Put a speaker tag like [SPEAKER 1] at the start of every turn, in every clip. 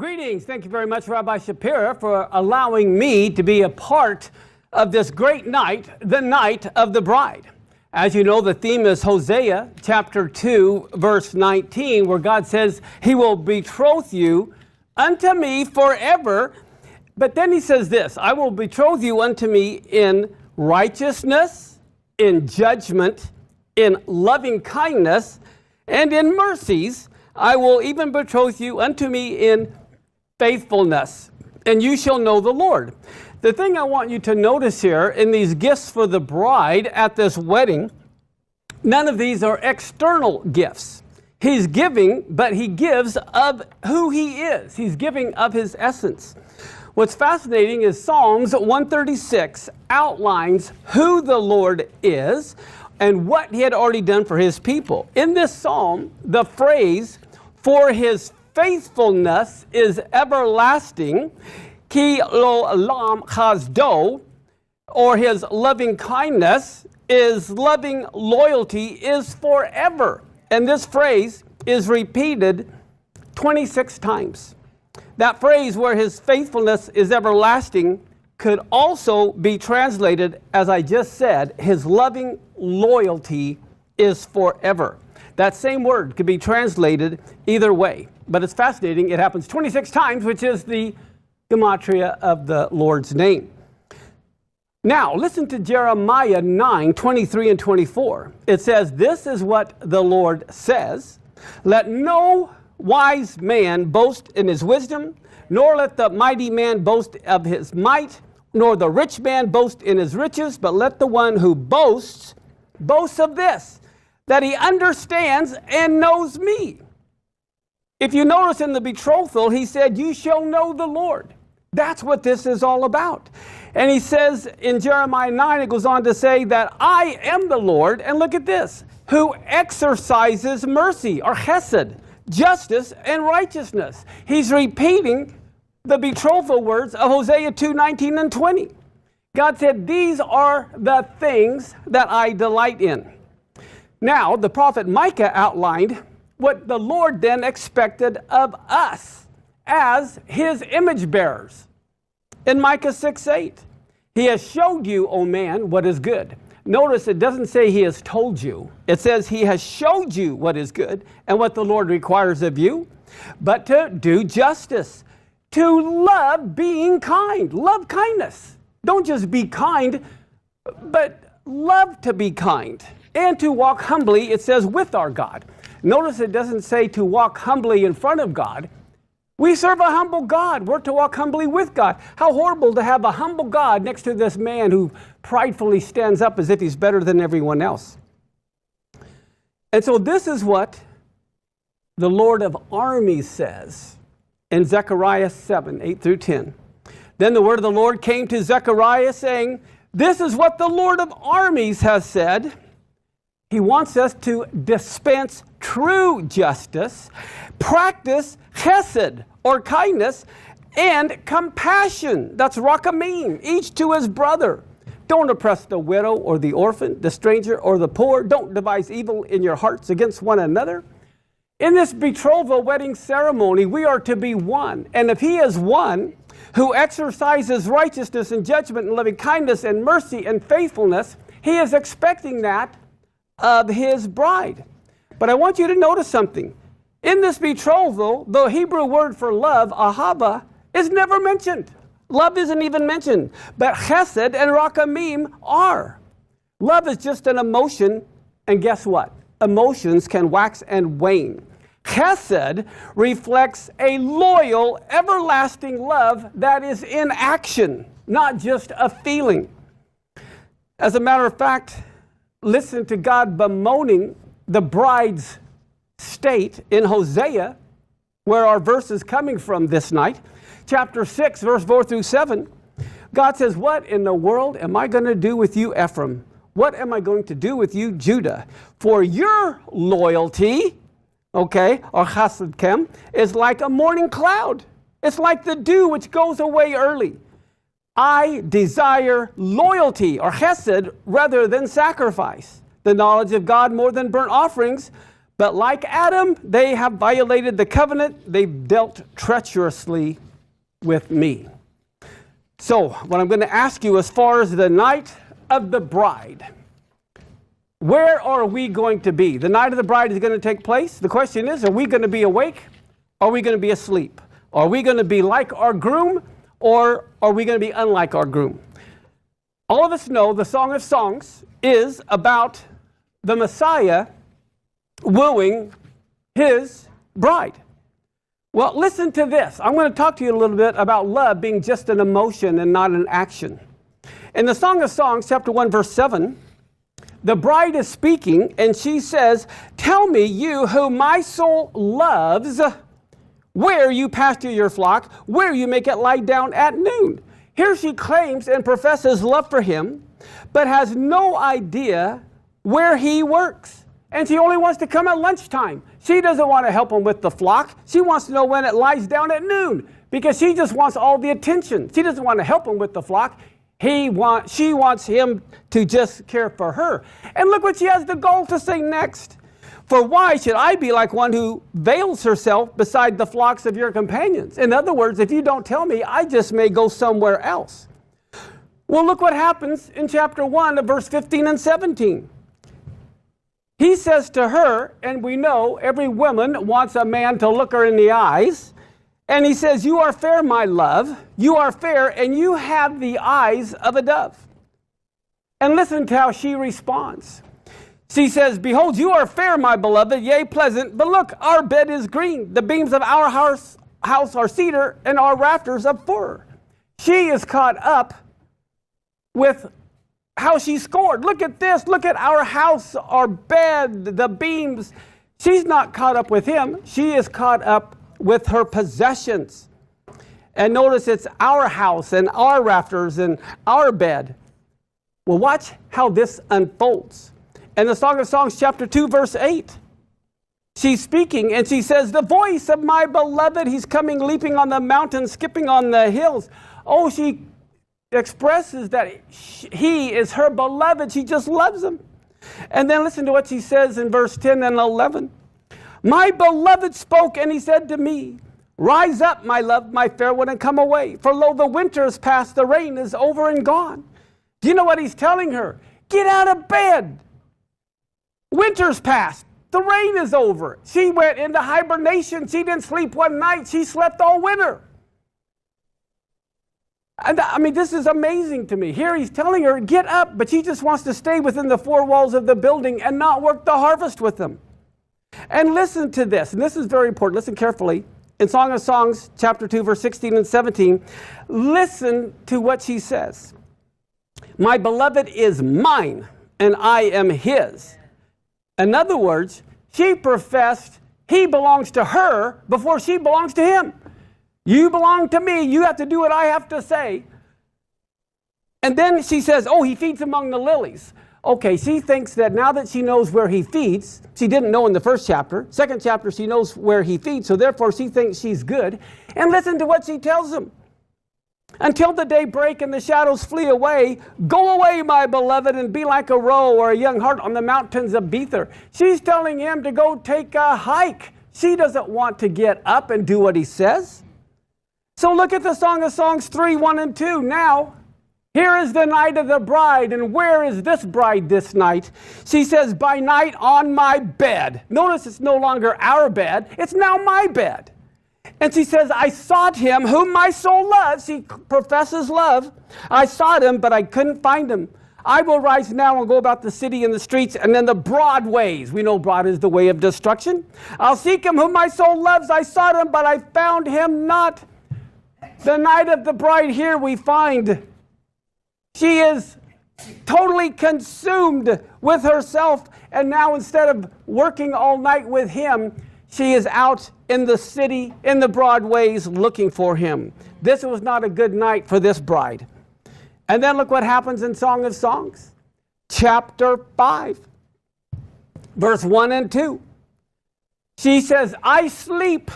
[SPEAKER 1] Greetings. Thank you very much, Rabbi Shapira, for allowing me to be a part of this great night, the night of the bride. As you know, the theme is Hosea chapter 2, verse 19, where God says, He will betroth you unto me forever. But then He says this I will betroth you unto me in righteousness, in judgment, in loving kindness, and in mercies. I will even betroth you unto me in faithfulness, and you shall know the Lord. The thing I want you to notice here in these gifts for the bride at this wedding, none of these are external gifts. He's giving, but he gives of who he is. He's giving of his essence. What's fascinating is Psalms 136 outlines who the Lord is and what he had already done for his people. In this psalm, the phrase for his faithfulness is everlasting, ki lo lam chazdo, or his loving kindness is loving loyalty is forever. And this phrase is repeated 26 times. That phrase where his faithfulness is everlasting could also be translated, as I just said, his loving loyalty is forever. That same word could be translated either way but it's fascinating. It happens 26 times, which is the gematria of the Lord's name. Now, listen to Jeremiah 9 23 and 24. It says, This is what the Lord says Let no wise man boast in his wisdom, nor let the mighty man boast of his might, nor the rich man boast in his riches, but let the one who boasts boast of this, that he understands and knows me if you notice in the betrothal, he said, You shall know the Lord. That's what this is all about. And he says in Jeremiah 9, it goes on to say that I am the Lord, and look at this, who exercises mercy or chesed, justice, and righteousness. He's repeating the betrothal words of Hosea 2 19 and 20. God said, These are the things that I delight in. Now, the prophet Micah outlined what the Lord then expected of us as his image bearers. In Micah 6 8, he has showed you, O man, what is good. Notice it doesn't say he has told you, it says he has showed you what is good and what the Lord requires of you, but to do justice, to love being kind, love kindness. Don't just be kind, but love to be kind, and to walk humbly, it says, with our God. Notice it doesn't say to walk humbly in front of God. We serve a humble God. We're to walk humbly with God. How horrible to have a humble God next to this man who pridefully stands up as if he's better than everyone else. And so, this is what the Lord of armies says in Zechariah 7 8 through 10. Then the word of the Lord came to Zechariah, saying, This is what the Lord of armies has said. He wants us to dispense true justice, practice chesed or kindness, and compassion. That's rakamim, each to his brother. Don't oppress the widow or the orphan, the stranger or the poor. Don't devise evil in your hearts against one another. In this betrothal wedding ceremony, we are to be one. And if he is one who exercises righteousness and judgment and loving kindness and mercy and faithfulness, he is expecting that of his bride. But I want you to notice something. In this betrothal, the Hebrew word for love, ahava, is never mentioned. Love isn't even mentioned. But chesed and rakamim are. Love is just an emotion, and guess what? Emotions can wax and wane. Chesed reflects a loyal, everlasting love that is in action, not just a feeling. As a matter of fact, listen to God bemoaning the bride's state in Hosea, where our verse is coming from this night. Chapter 6, verse 4 through 7. God says, What in the world am I going to do with you, Ephraim? What am I going to do with you, Judah? For your loyalty, okay, or chesed is like a morning cloud. It's like the dew which goes away early. I desire loyalty or chesed rather than sacrifice, the knowledge of God more than burnt offerings, But like Adam, they have violated the covenant. They've dealt treacherously with me. So, what I'm going to ask you as far as the night of the bride, where are we going to be? The night of the bride is going to take place. The question is are we going to be awake? Are we going to be asleep? Are we going to be like our groom or are we going to be unlike our groom? All of us know the Song of Songs is about the Messiah wooing his bride. Well, listen to this. I'm going to talk to you a little bit about love being just an emotion and not an action. In the Song of Songs, chapter 1, verse 7, the bride is speaking and she says, Tell me, you whom my soul loves, where you pasture your flock, where you make it lie down at noon. Here she claims and professes love for him, but has no idea where he works. And she only wants to come at lunchtime. She doesn't want to help him with the flock. She wants to know when it lies down at noon because she just wants all the attention. She doesn't want to help him with the flock. He want, she wants him to just care for her. And look what she has the goal to say next. For why should I be like one who veils herself beside the flocks of your companions? In other words, if you don't tell me, I just may go somewhere else. Well, look what happens in chapter 1 of verse 15 and 17. He says to her, and we know every woman wants a man to look her in the eyes. And he says, You are fair, my love. You are fair, and you have the eyes of a dove. And listen to how she responds. She says, Behold, you are fair, my beloved, yea, pleasant, but look, our bed is green. The beams of our house, house are cedar, and our rafters of fir. She is caught up with how she scored. Look at this. Look at our house, our bed, the beams. She's not caught up with him. She is caught up with her possessions. And notice it's our house and our rafters and our bed. Well, watch how this unfolds. In the Song of Songs, chapter 2, verse 8, she's speaking and she says, The voice of my beloved, he's coming leaping on the mountains, skipping on the hills. Oh, she expresses that he is her beloved. She just loves him. And then listen to what she says in verse 10 and 11. My beloved spoke, and he said to me, Rise up, my love, my fair one, and come away. For lo, the winter is past, the rain is over and gone. Do you know what he's telling her? Get out of bed. Winter's past. The rain is over. She went into hibernation. She didn't sleep one night. She slept all winter. And I mean, this is amazing to me. Here he's telling her, get up, but she just wants to stay within the four walls of the building and not work the harvest with them. And listen to this, and this is very important. Listen carefully. In Song of Songs, chapter 2, verse 16 and 17, listen to what she says My beloved is mine, and I am his. In other words, she professed he belongs to her before she belongs to him. You belong to me. You have to do what I have to say. And then she says, Oh, he feeds among the lilies. Okay, she thinks that now that she knows where he feeds, she didn't know in the first chapter. Second chapter, she knows where he feeds, so therefore she thinks she's good. And listen to what she tells him. Until the day break and the shadows flee away, go away, my beloved, and be like a roe or a young hart on the mountains of Bether. She's telling him to go take a hike. She doesn't want to get up and do what he says. So look at the Song of Songs 3 1 and 2. Now, here is the night of the bride, and where is this bride this night? She says, By night on my bed. Notice it's no longer our bed, it's now my bed. And she says, I sought him whom my soul loves. She professes love. I sought him, but I couldn't find him. I will rise now and go about the city and the streets and then the broad ways. We know broad is the way of destruction. I'll seek him whom my soul loves. I sought him, but I found him not. The night of the bride here we find she is totally consumed with herself, and now instead of working all night with him, she is out in the city, in the broad ways, looking for him. This was not a good night for this bride. And then look what happens in Song of Songs, chapter 5, verse 1 and 2. She says, I sleep,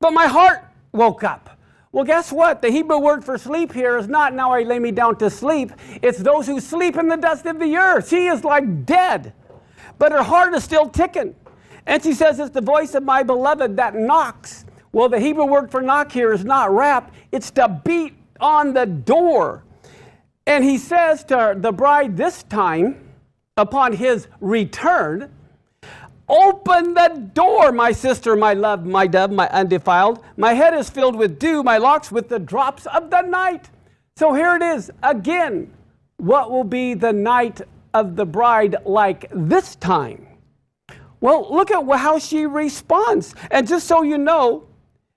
[SPEAKER 1] but my heart woke up. Well, guess what? The Hebrew word for sleep here is not now I lay me down to sleep. It's those who sleep in the dust of the earth. She is like dead. but her heart is still ticking. And she says, It's the voice of my beloved that knocks. Well, the Hebrew word for knock here is not rap, it's to beat on the door. And he says to the bride this time, upon his return, Open the door, my sister, my love, my dove, my undefiled. My head is filled with dew, my locks with the drops of the night. So here it is again. What will be the night of the bride like this time? Well, look at how she responds. And just so you know,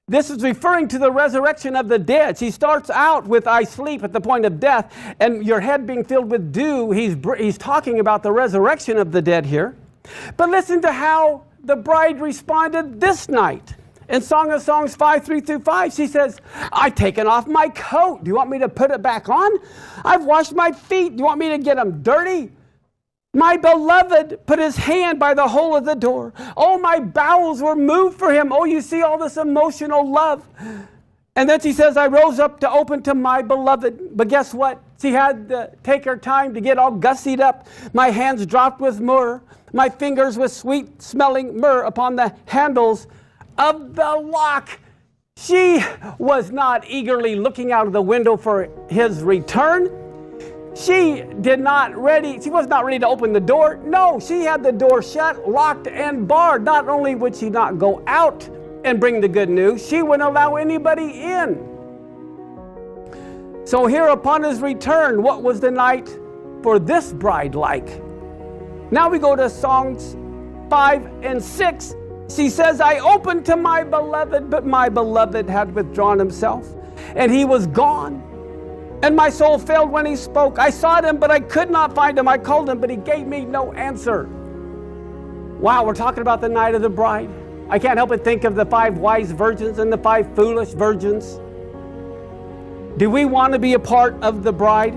[SPEAKER 1] this is referring to the resurrection of the dead. She starts out with I sleep at the point of death, and your head being filled with dew. He's, he's talking about the resurrection of the dead here. But listen to how the bride responded this night. In Song of Songs 5 3 through 5, she says, I've taken off my coat. Do you want me to put it back on? I've washed my feet. Do you want me to get them dirty? My beloved put his hand by the hole of the door. Oh, my bowels were moved for him. Oh, you see all this emotional love. And then she says, I rose up to open to my beloved. But guess what? She had to take her time to get all gussied up. My hands dropped with myrrh my fingers with sweet smelling myrrh upon the handles of the lock. She was not eagerly looking out of the window for his return. She did not ready, she was not ready to open the door. No, she had the door shut, locked, and barred. Not only would she not go out and bring the good news, she wouldn't allow anybody in. So, here upon his return, what was the night for this bride like? Now we go to Songs 5 and 6. She says, I opened to my beloved, but my beloved had withdrawn himself, and he was gone. And my soul failed when he spoke. I sought him, but I could not find him. I called him, but he gave me no answer. Wow, we're talking about the night of the bride. I can't help but think of the five wise virgins and the five foolish virgins. Do we want to be a part of the bride?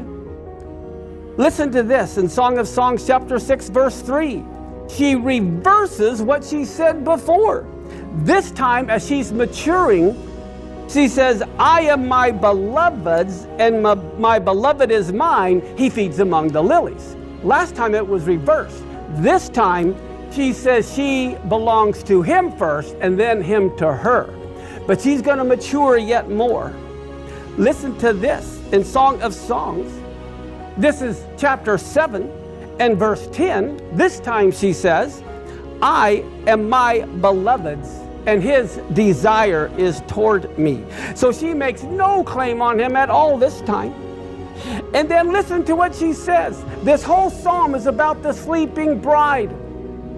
[SPEAKER 1] Listen to this in Song of Songs, chapter 6, verse 3. She reverses what she said before. This time, as she's maturing, she says, I am my beloved's, and my, my beloved is mine. He feeds among the lilies. Last time it was reversed. This time, she says she belongs to him first and then him to her. But she's going to mature yet more. Listen to this in Song of Songs, this is chapter 7 and verse 10. This time she says, I am my beloved's, and his desire is toward me. So she makes no claim on him at all this time. And then listen to what she says. This whole psalm is about the sleeping bride.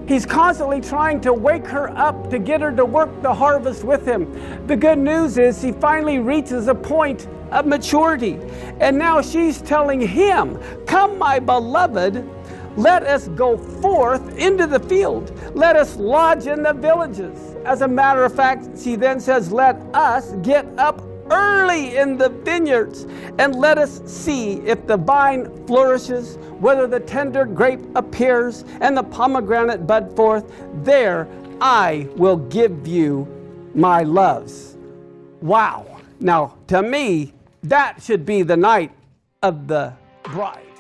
[SPEAKER 1] He's constantly trying to wake her up to get her to work the harvest with him. The good news is he finally reaches a point of maturity. And now she's telling him, Come, my beloved, let us go forth into the field. Let us lodge in the villages. As a matter of fact, she then says, Let us get up early in the vineyards and let us see if the vine flourishes, whether the tender grape appears and the pomegranate bud forth. There I will give you my loves. Wow. Now, to me, that should be the night of the bride.